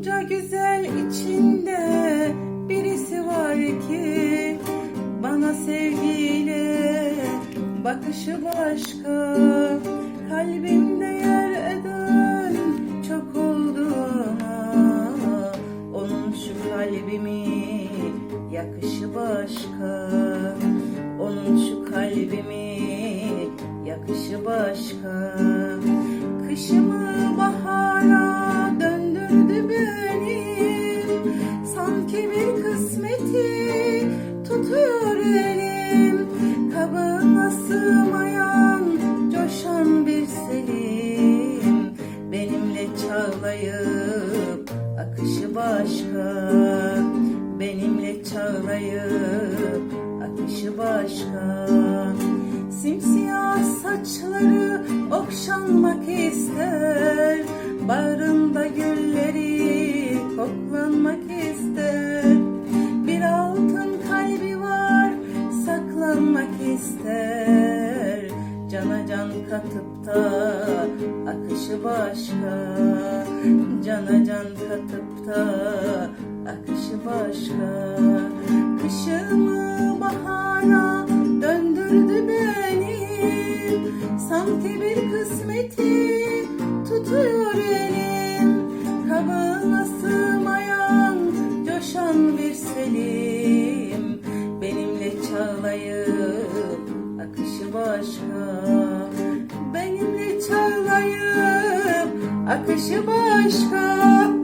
Bunca güzel içinde birisi var ki bana sevgiyle bakışı başka. Kalbimde yer eden çok oldu ama onun şu kalbimi yakışı başka. Onun şu kalbimi yakışı başka. Kışımı kısmeti tutuyor elim. Kabına sığmayan coşan bir selim. Benimle çağlayıp akışı başka. Benimle çağlayıp akışı başka. Simsiyah saçları okşanmak ister. Bağrında saklanmak ister. Cana can katıp da akışı başka. Cana can katıp da akışı başka. Kışımı bahara döndürdü benim Sanki bir kısmeti çağlayıp akışı başka. Benimle çağlayıp akışı başka